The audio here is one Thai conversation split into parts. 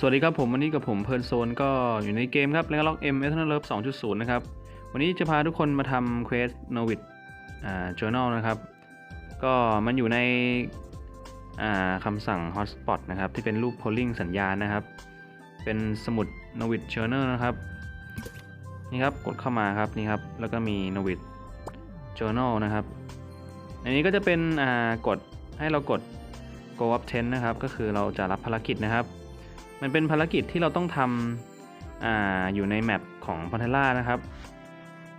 สวัสดีครับผมวันนี้กับผมเพลินโซนก็อยู่ในเกมครับแล้วก็ล็อกเอ็มเอทเลิฟ2.0นะครับ วันนี้จะพาทุกคนมาทำเควสโนวิดอ่า journal นะครับ ก็มันอยู่ในอ่าคำสั่ง hotspot นะครับ ที่เป็นรูป polling สัญญาณนะครับ เป็นสมุด n o v i d journal นะครับ นี่ครับกดเข้ามาครับนี่ครับ แล้วก็มี n o v i d journal นะครับ อันนี้ก็จะเป็นอ่ากดให้เรากด go up 10นะครับ ก็คือเราจะรับภารกิจนะครับ มันเป็นภารกิจที่เราต้องทำออยู่ในแมปของพันเทล่านะครับ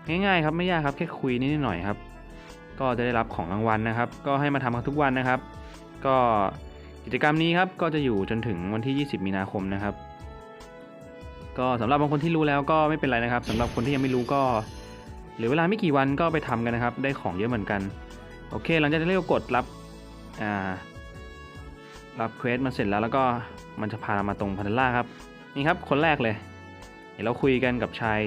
ง่ายๆครับไม่ยากครับแค่คุยนิดหน่อยครับ ก็จะได้รับของรางวัลนะครับ ก็ให้มาทำกันทุกวันนะครับ ก็กิจกรรมนี้ครับก็จะอยู่จนถึงวันที่ 20 มีนาคมนะครับ ก็สำหรับบางคนที่รู้แล้วก็ไม่เป็นไรนะครับสำหรับคนที่ยังไม่รู้ก็หลือเวลาไม่กี่วันก็ไปทำกันนะครับ ได้ของเยอะเหมือนกัน โอเคหลังจากที่เรากดรับอ่า รับเควสมาเสร็จแล้วแล้วก็มันจะพาเรามาตรงพันเทล่าครับ นี่ครับคนแรกเลย เดี๋ยวเราคุยกันกับชาย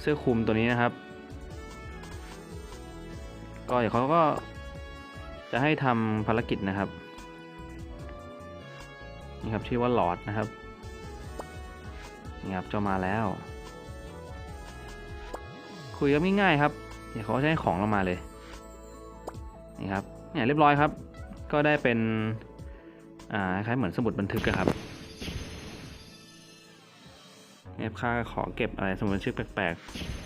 เสื้อคลุมตัวนี้นะครับ ก็เดี๋ยวเขาก็จะให้ทำภารกิจนะครับ นี่ครับชื่อว่าหลอดนะครับ นี่ครับเจ้ามาแล้ว คุยกันง่ายๆครับ เดี๋ยวเขาจะให้ของเรามาเลย นี่ครับเนี่ยเรียบร้อยครับ ก็ได้เป็น อ่าคล้ายๆเหมือนสมุดบันทึกครับเนี่ยค่าขอเก็บอะไรสมุดบันทึกแปลก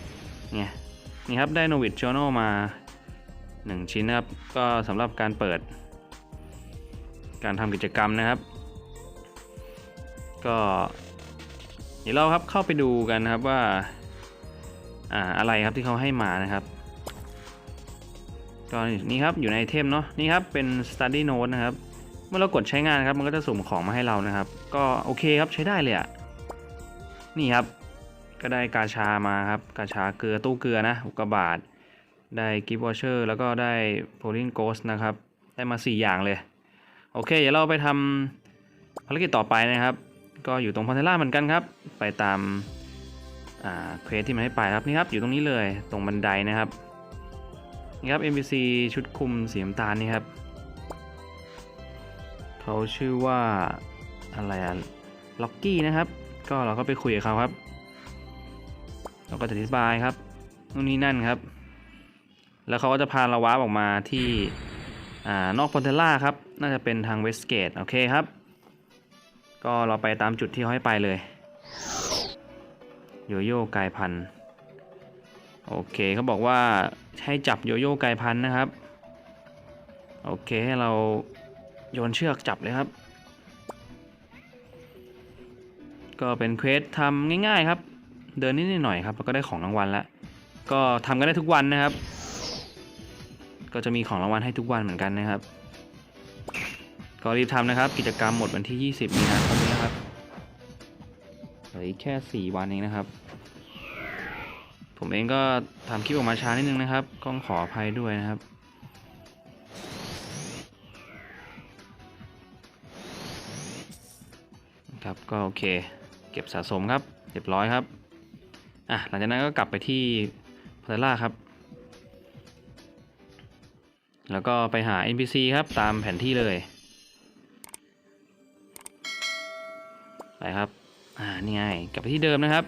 ๆเนี่ยนี่ครับได้ n o v i d Journal มา 1 ชิ้นนะครับ ก็สำหรับการเปิด การทำกิจกรรมนะครับ ก็เดี๋ยวเราครับเข้าไปดูกันนะครับว่าอ่าอะไรครับที่เขาให้มานะครับก็นี่ครับอยู่ในไอเทมเนาะนี่ครับเป็น study note นะครับ มื่อเรากดใช้งานครับ มันก็จะสุ่มของมาให้เรานะครับ ก็โอเคครับใช้ได้เลยอะนี่ครับ ก็ได้กาชามาครับ กาชาเกลือตู้เกลือนะอุกกาบาท ได้กิฟต์วอเชอร์แล้วก็ได้ polling ghost นะครับ ได้มา 4 อย่างเลย โอเค เดี๋ยวเราไปทำภารกิจต่อไปนะครับ ก็อยู่ตรงพันเทล่าเหมือนกันครับ ไปตามอ่าเควสที่มันให้ไปครับนี่ครับ อยู่ตรงนี้เลยตรงบันไดนะครับนี่ครับ NPC ชุดคุมสีน้ำตาลนี่ครับ เขาชื่อว่าอะไรอะล็อกกี้นะครับ ก็เราก็ไปคุยกับเขาครับ เราก็จะอธิบายครับนู่นนี่นั่นครับ แล้วเขาก็จะพาเราว้าร์ปออกมาที่อ่านอกพอนเทล่าครับ น่าจะเป็นทางเวสเกตโอเคครับ ก็เราไปตามจุดที่เขาให้ไปเลยโยโย่กายพันธุ์โอเคเขาบอกว่าให้จับโยโย่กายพันธุ์นะครับ โอเคให้เรา โยนเชือกจับเลยครับ ก็เป็นเควสทำง่ายๆครับ เดินนิดหน่อยครับแล้วก็ได้ของรางวัลแล้วก็ทำกันได้ทุกวันนะครับ ก็จะมีของรางวัลให้ทุกวันเหมือนกันนะครับ ก็รีบทำนะครับ กิจกรรมหมดวันที่ 20 มีนาคมนี้นะครับเหลืออีกแค่ 4 วันเองนะครับ ผมเองก็ทำคลิปออกมาช้านิดนึงนะครับก็ขออภัยด้วยนะครับ ครับก็โอเค เก็บสะสมครับเรียบร้อยครับอะหลังจากนั้นก็กลับไปที่พัทล่าครับ แล้วก็ไปหา NPC ครับตามแผนที่เลยไปครับอ่านี่ไงกลับไปที่เดิมนะครับ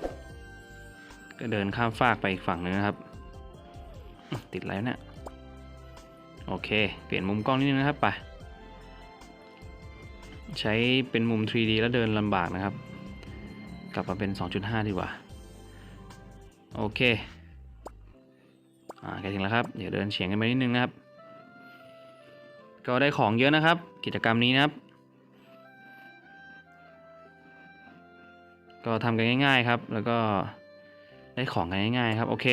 ก็เดินข้ามฟากไปอีกฝั่งนึงนะครับ ติดอะไรวเนี่ยโอเค เปลี่ยนมุมกล้องนิดนึงนะครับไป ใช้เป็นมุม 3D แล้วเดินลำบากนะครับ กลับมาเป็น 2.5 ดีกว่า โอเค อ่าใกล้ถึงแล้วครับ เดี๋ยวเดินเฉียงกันไปนิดนึงนะครับ ก็ได้ของเยอะนะครับ กิจกรรมนี้นะครับ ก็ทำกันง่ายๆครับ แล้วก็ได้ของกันง่ายๆครับ โอเค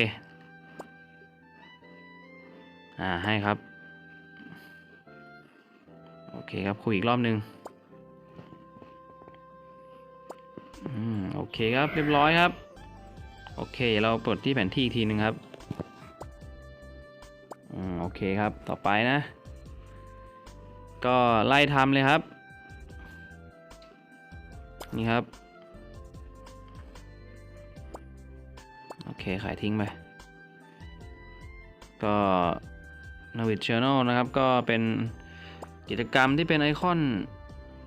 อ่าให้ครับ โอเคครับ คุยอีกรอบนึง เคครับเรียบร้อยครับ โอเคเราเปิดที่แผนที่ทีหนึ่งครับอืมโอเคครับต่อไปนะ ก็ไล่ทำเลยครับ นี่ครับ โอเคขายทิ้งไป ก็ n o v i d Journal นะครับ ก็เป็นกิจกรรมที่เป็นไอคอน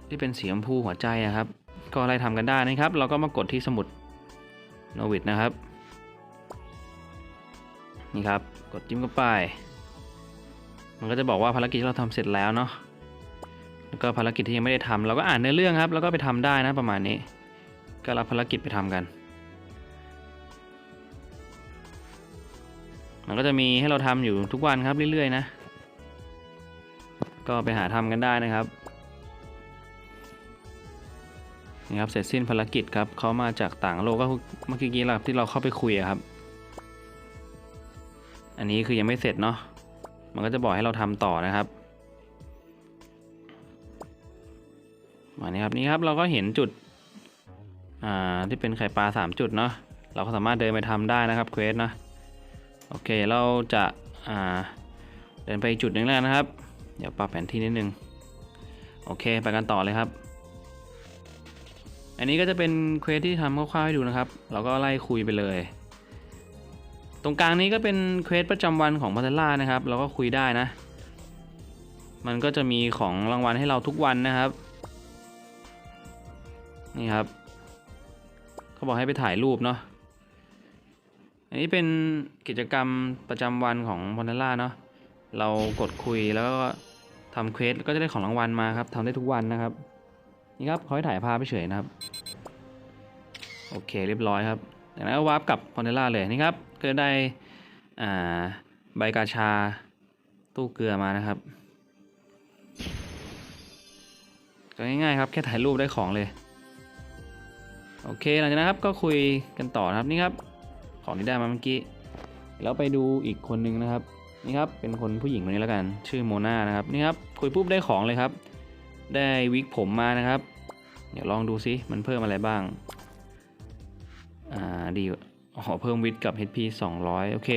ที่เป็นสีชมพูหัวใจอะครับ ก็ไล่ทำกันได้นะครับ เราก็มากดที่สมุดโนวิดนะครับ นี่ครับ กดจิ้มเข้าไป มันก็จะบอกว่าภารกิจที่เราทำเสร็จแล้วเนาะ แล้วก็ภารกิจที่ยังไม่ได้ทำเราก็อ่านเนื้อเรื่องครับ แล้วก็ไปทำได้นะประมาณนี้ ก็รับภารกิจไปทำกัน มันก็จะมีให้เราทำอยู่ทุกวันครับเรื่อยๆนะ ก็ไปหาทำกันได้นะครับ นี่ครับเสร็จสิ้นภารกิจครับเขามาจากต่างโลกก็เมื่อกี้แหละครับที่เราเข้าไปคุยอะครับ อันนี้คือยังไม่เสร็จเนาะมันก็จะบอกให้เราทำต่อนะครับมานี่ครับนี่ครับเราก็เห็นจุดอ่าที่เป็นไข่ปลาสามจุดเนาะเราก็สามารถเดินไปทำได้นะครับเควสนะโอเคเราจะอ่าเดินไปจุดหนึ่งแล้วนะครับ เดี๋ยวปรับแผนที่นิดนึงโอเค ไปกันต่อเลยครับ อันนี้ก็จะเป็นเควสที่ทำคร่าวๆให้ดูนะครับ เราก็ไล่คุยไปเลย ตรงกลางนี้ก็เป็นเควสประจำวันของพัทล่านะครับ เราก็คุยได้นะ มันก็จะมีของรางวัลให้เราทุกวันนะครับ นี่ครับ เขาบอกให้ไปถ่ายรูปเนาะ อันนี้เป็นกิจกรรมประจำวันของพัทล่าเนาะ เรากดคุยแล้วก็ทำเควสก็จะได้ของรางวัลมาครับทำได้ทุกวันนะครับ นี่ครับขาให้ถ่ายภาพไปเฉยนะครับ โอเคเรียบร้อยครับจากนั้นก็วาร์ปกลับพอนเนล่าเลยนี่ครับก็ได้อ่าใบกาชาตู้เกลือมานะครับก็ง่ายๆครับแค่ถ่ายรูปได้ของเลย โอเคหลังจากนั้นครับก็คุยกันต่อครับนี่ครับ ของที่ได้มาเมื่อกี้แล้วไปดูอีกคนนึงนะครับนี่ครับเป็นคนผู้หญิงคนนี้แล้วกัน ชื่อโมนานะครับนี่ครับคุยปุ๊บได้ของเลยครับ ได้วิกผมมานะครับ เดี๋ยวลองดูซิมันเพิ่มอะไรบ้าง อ่าดีอ๋อเพิ่มวิดกับ HP 200 โอเค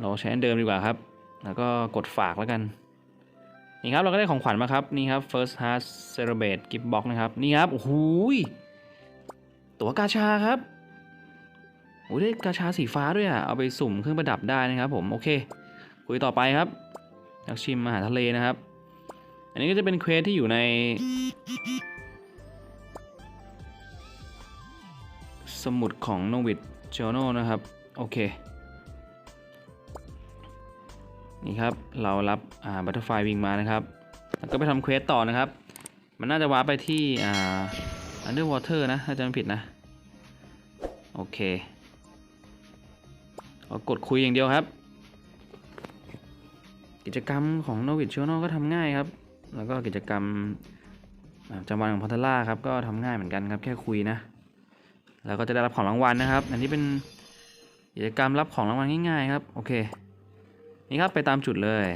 เราใช้อันเดิมดีกว่าครับ แล้วก็กดฝากแล้วกัน นี่ครับเราก็ได้ของขวัญมาครับ นี่ครับ First Heart Celebrate Gift Box นะครับ นี่ครับ โอ้โหตัวกาชาครับโอ้ยได้กาชาสีฟ้าด้วยอะ เอาไปสุ่มเครื่องประดับได้นะครับผม โอเค คุยต่อไปครับอยากชิมอาหารทะเลนะครับ อันนี้ก็จะเป็นเควสที่อยู่ในสมุดของ n o v i d Journal นะครับ โอเค นี่ครับ เรารับอ่า Butterfly Wing มานะครับ แล้วก็ไปทำเควสต่อนะครับ มันน่าจะวาร์ไปที่อ่า Underwater นะถ้าจำไม่ผิดนะ โอเคก็กดคุยอย่างเดียวครับ กิจกรรมของ n o v i d Journal ก็ทำง่ายครับ แล้วก็กิจกรรมอ่าประจำวันของพัทล่าครับก็ทำง่ายเหมือนกันครับแค่คุยนะ แล้วก็จะได้รับของรางวัลนะครับ อันนี้เป็นกิจกรรมรับของรางวัลง่ายๆครับโอเค นี่ครับไปตามจุดเลย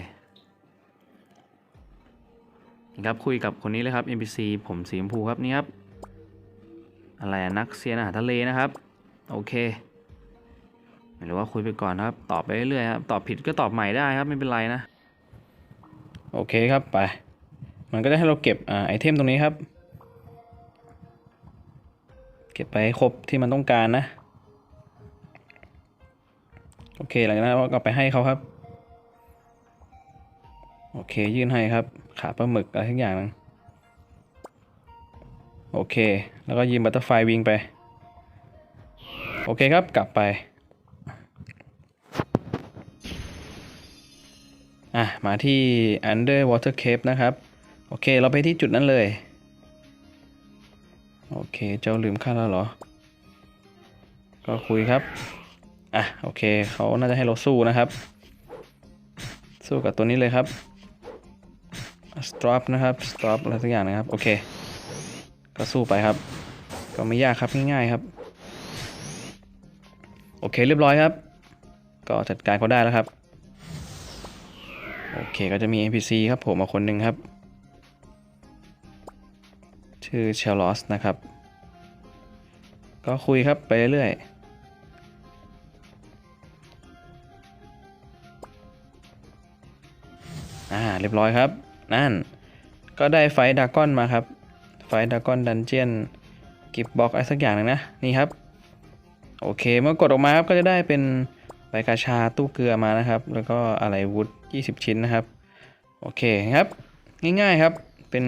นี่ครับคุยกับคนนี้เลยครับ NPC ผมสีชมพูครับนี่ครับอะไรนักเซียนอาหารทะเลนะครับ โอเคไม่รู้ว่าคุยไปก่อนนะครับ ตอบไปเรื่อยๆครับ ตอบผิดก็ตอบใหม่ได้ครับ ไม่เป็นไรนะ โอเคครับไป มันก็จะให้เราเก็บอไอเทมตรงนี้ครับ เก็บไปให้ครบที่มันต้องการนะ โอเคหลังจากนั้นเราก็ไปให้เขาครับ โอเคยื่นให้ครับ ขาปลาหมึกอะไรทุกอย่างนึงโอเค แล้วก็ยืมบัตเตอร์ไฟวิงไป โอเคครับกลับไป อะ มาที่ Underwater Cave นะครับ โอเค เราไปที่จุดนั้นเลย โอเค เจ้าลืมค่าแล้วเหรอ ก็คุยครับ อะ โอเค เขาน่าจะให้เราสู้นะครับ สู้กับตัวนี้เลยครับ stop นะครับ stop อะไรสักอย่างนะครับ โอเค ก็สู้ไปครับ ก็ไม่ยากครับ ง่ายๆครับ โอเค เรียบร้อยครับ ก็จัดการเขาได้แล้วครับ โอเค ก็จะมี NPC ครับผมมาคนหนึ่งครับ ชื่อเชลลอสนะครับ ก็คุยครับไปเรื่อยอ่าเรียบร้อยครับ นั่น ก็ได้ไฟดากอนมาครับ ไฟดากอนดันเจียนกิฟบ็อกอะไรสักอย่างหนึงนะ นี่ครับ โอเคเมื่อกดออกมาครับก็จะได้เป็นใบกาชาตู้เกลือมานะครับ แล้วก็อะไรวุฒ20 ชิ้นนะครับ โอเคครับ ง่ายๆครับเป็น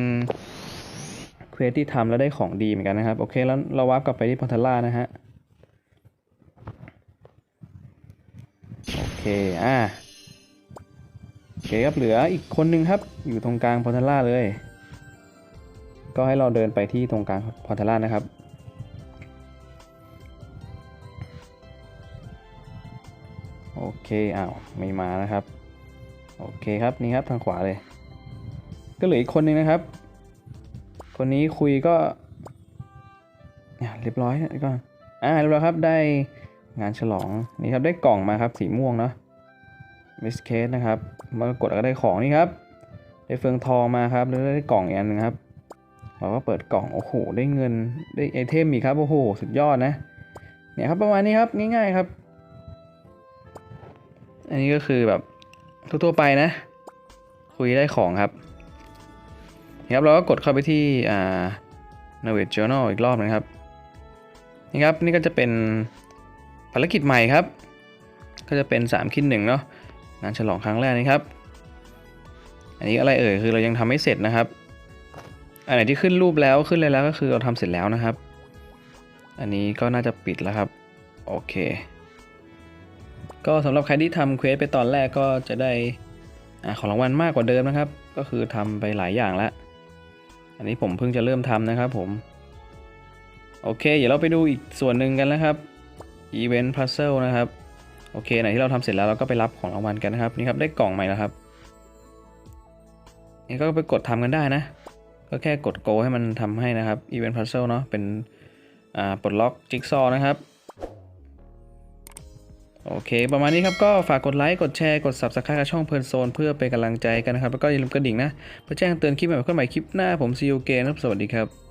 เควสที่ทำแล้วได้ของดีเหมือนกันนะครับ โอเค แล้วเราวาร์ปกลับไปที่พอนทล่านะฮะ โอเค อ่าโอเคครับ เหลืออีกคนนึงครับ อยู่ตรงกลางพอนทล่าเลย ก็ให้เราเดินไปที่ตรงกลางพอนทล่านะครับโอเค อ้าว ไม่มานะครับ โอเคครับ นี่ครับ ทางขวาเลย ก็เหลืออีกคนนึงนะครับ คนนี้คุยก็อะเรียบร้อยแล้วก็อ่าเรียบร้อยครับได้งานฉลองนี่ครับได้กล่องมาครับสีม่วงเนาะมิสเคสนะครับมากดแล้วก็ได้ของนี่ครับได้เฟืองทองมาครับแล้วได้กล่องอีกอันหนึงครับเราก็เปิดกล่องโอ้โหได้เงินได้ไอเทมอีกครับโอ้โหสุดยอดนะเนี่ยครับประมาณนี้ครับง่ายๆครับ อันนี้ก็คือแบบทั่วๆไปนะ คุยได้ของครับ นี่ครับเราก็กดเข้าไปที่อ่า n a v i g Journal อีกรอบนะครับนี่ครับนี่ก็จะเป็นภารกิจใหม่ครับ ก็จะเป็น3คิดหนึ่งเนาะงานฉลองครั้งแรกนี้ครับ อันนี้อะไรเอ่ยคือเรายังทำไม่เสร็จนะครับ อันไหนที่ขึ้นรูปแล้วขึ้นเลยแล้วก็คือเราทำเสร็จแล้วนะครับ อันนี้ก็น่าจะปิดแล้วครับโอเค ก็สำหรับใครที่ทำเควสไปตอนแรกก็จะได้อของรางวัลมากกว่าเดิมนะครับ ก็คือทำไปหลายอย่างแล้ว อันนี้ผมเพิ่งจะเริ่มทำนะครับผม โอเค เดี๋ยวเราไปดูอีกส่วนหนึ่งกันนะครับ Event Puzzle นะครับ โอเค ไหนที่เราทำเสร็จแล้วเราก็ไปรับของรางวัลกันนะครับ นี่ครับ ได้กล่องใหม่แล้วครับ นี่ก็ไปกดทำกันได้นะ ก็แค่กดโกให้มันทำให้นะครับ Event Puzzle เนาะเป็นปลดล็อกจิ๊กซอว์นะครับ โอเค ประมาณนี้ครับ ก็ฝากกดไลค์ กดแชร์ กด Subscribe กับช่องเพลินโซน เพื่อเป็นกำลังใจกันนะครับ แล้วก็อย่าลืมกระดิ่งนะ เพื่อแจ้งเตือนคลิปใหม่ๆขึ้นใหม่คลิปหน้าผมซีอูเกนครับ สวัสดีครับ